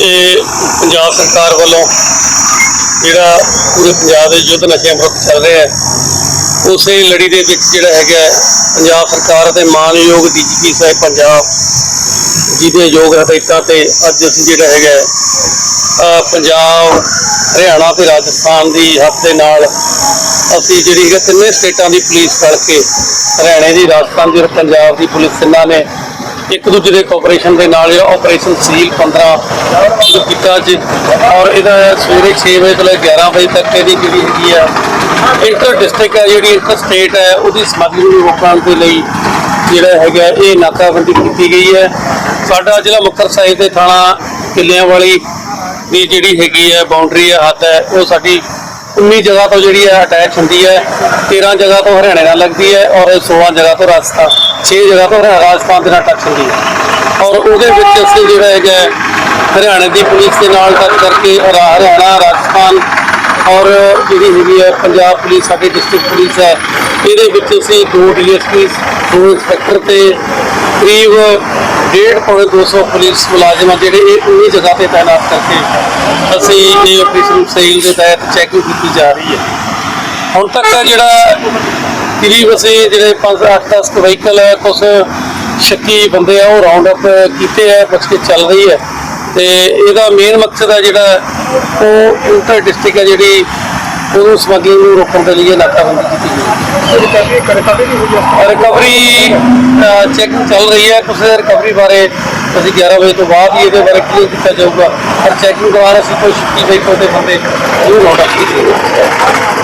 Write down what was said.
ਇਹ ਪੰਜਾਬ ਸਰਕਾਰ ਵੱਲੋਂ ਜਿਹੜਾ ਪੂਰੇ ਪੰਜਾਬ ਦੇ ਯੁੱਧ ਨਸ਼ਿਆਂ ਵਿਰੁੱਧ ਚੱਲ ਰਿਹਾ ਹੈ, ਉਸੇ ਲੜੀ ਦੇ ਵਿੱਚ ਜਿਹੜਾ ਹੈਗਾ ਪੰਜਾਬ ਸਰਕਾਰ ਅਤੇ ਮਾਨਯੋਗ ਡੀਜੀਪੀ ਸਾਹਿਬ ਪੰਜਾਬ ਜਿਹਦੇ ਯੋਗ ਹਦਾਇਤਾਂ ਤੇ ਅੱਜ ਅਸੀਂ ਜਿਹੜਾ ਹੈਗਾ ਪੰਜਾਬ, ਹਰਿਆਣਾ ਤੇ ਰਾਜਸਥਾਨ ਦੀ ਹੱਥ ਦੇ ਨਾਲ ਅਸੀਂ ਜਿਹੜੀ ਹੈਗਾ ਤਿੰਨੇ ਸਟੇਟਾਂ ਦੀ ਪੁਲਿਸ ਰਲ ਕੇ, ਹਰਿਆਣੇ ਦੀ, ਰਾਜਸਥਾਨ ਦੀ ਔਰ ਪੰਜਾਬ ਦੀ ਪੁਲਿਸ ਤਿੰਨਾਂ ਨੇ ਇੱਕ ਦੂਜੇ ਦੇ ਕੋਆਪਰੇਸ਼ਨ ਦੇ ਨਾਲ ਜਿਹੜਾ ਆਪਰੇਸ਼ਨ ਸੀਲ 15 ਸ਼ੁਰੂ ਕੀਤਾ ਅੱਜ ਔਰ ਇਹਦਾ ਸਵੇਰੇ 6 ਵਜੇ ਤੋਂ ਲੈ ਕੇ 11 ਵਜੇ ਤੱਕ ਇਹਦੀ ਜਿਹੜੀ ਹੈਗੀ ਆ ਇੰਟਰ ਡਿਸਟ੍ਰਿਕਟ ਹੈ, ਜਿਹੜੀ ਇੰਟਰ ਸਟੇਟ ਹੈ, ਉਹਦੀ ਸਮਗਲਿੰਗ ਨੂੰ ਰੋਕਣ ਦੇ ਲਈ ਜਿਹੜਾ ਹੈਗਾ ਇਹ ਨਾਕਾਬੰਦੀ ਕੀਤੀ ਗਈ ਹੈ। ਸਾਡਾ ਜ਼ਿਲ੍ਹਾ ਮੁਕਤਸਰ ਸਾਹਿਬ ਦੇ ਥਾਣਾ ਕਿੱਲਿਆਂ ਵਾਲੀ ਦੀ ਜਿਹੜੀ ਹੈਗੀ ਹੈ ਬਾਉਂਡਰੀ ਹੈ ਹੱਦ ਹੈ, ਉਹ ਸਾਡੀ 19 ਜਗ੍ਹਾ ਤੋਂ ਜਿਹੜੀ ਹੈ ਅਟੈਚ ਹੁੰਦੀ ਹੈ 13 ਜਗ੍ਹਾ ਤੋਂ ਹਰਿਆਣੇ ਨਾਲ ਲੱਗਦੀ ਹੈ ਔਰ 16 ਜਗ੍ਹਾ ਤੋਂ ਰਾਜਸਥਾਨ 6 ਜਗ੍ਹਾ ਤੋਂ ਹਰਿਆਣਾ- ਰਾਜਸਥਾਨ ਦੇ ਨਾਲ ਟੱਚ ਹੁੰਦੀ ਹੈ। ਔਰ ਉਹਦੇ ਵਿੱਚ ਅਸੀਂ ਜਿਹੜਾ ਹੈਗਾ ਹਰਿਆਣੇ ਦੀ ਪੁਲਿਸ ਦੇ ਨਾਲ ਟੱਚ ਕਰਕੇ ਔਰ ਹਰਿਆਣਾ, ਰਾਜਸਥਾਨ ਔਰ ਜਿਹੜੀ ਹੈਗੀ ਹੈ ਪੰਜਾਬ ਪੁਲਿਸ, ਸਾਡੀ ਡਿਸਟ੍ਰਿਕਟ ਪੁਲਿਸ ਹੈ, ਇਹਦੇ ਵਿੱਚ ਅਸੀਂ ਦੋ ਡੀਐਸਪੀ ਦੋ ਇੰਸਪੈਕਟਰ ਤੇ ਕਰੀਬ ਡੇਢ ਪੌਣੇ 200 ਪੁਲਿਸ ਮੁਲਾਜ਼ਮ ਮੁਲਾਜ਼ਮਾਂ ਜਿਹੜੇ ਇਹ ਉਹੀ ਜਗ੍ਹਾ ਤੇ ਤਾਇਨਾਤ ਕਰਕੇ ਅਸੀਂ ਇਹ ਆਪਰੇਸ਼ਨ ਸੇਲ ਦੇ ਤਹਿਤ ਚੈਕਿੰਗ ਕੀਤੀ ਜਾ ਰਹੀ ਹੈ। ਹੁਣ ਤੱਕ ਜਿਹੜਾ ਕਰੀਬ ਅਸੀਂ ਜਿਹੜੇ 5 8 10 ਵਹੀਕਲ ਹੈ ਕੁਝ ਸ਼ੱਕੀ ਬੰਦੇ ਆ, ਉਹ ਰਾਉਂਡ ਅਪ ਕੀਤੇ ਆ ਬਚ ਕੇ ਚੱਲ ਰਹੀ ਹੈ। ਤੇ ਇਹਦਾ ਮੇਨ ਮਕਸਦ ਹੈ ਜਿਹੜਾ ਉਹ ਇੰਟਰ ਡਿਸਟ੍ਰਿਕਟ ਹੈ ਜਿਹੜੀ ਉਹਨੂੰ ਸਮਗਲਿੰਗ ਨੂੰ ਰੋਕਣ ਦੇ ਲਈ ਇਹ ਨਾਕਾਬੰਦੀ ਕੀਤੀ ਗਈ ਰਿਕਵਰੀ ਚੈੱਕ ਚੱਲ ਰਹੀ ਹੈ। ਕੁਝ ਰਿਕਵਰੀ ਬਾਰੇ ਅਸੀਂ 11 ਵਜੇ ਤੋਂ ਬਾਅਦ ਹੀ ਇਹਦੇ ਬਾਰੇ ਕਲੀਅਰ ਕੀਤਾ ਜਾਊਗਾ। ਪਰ ਚੈਕਿੰਗ ਦੌਰਾਨ ਅਸੀਂ ਕੋਈ ਸ਼ੱਕੀ ਵਹੀਕਲ ਦੇ ਬੰਦੇ ਉਹ ਨੋਟ ਕੀਤੇ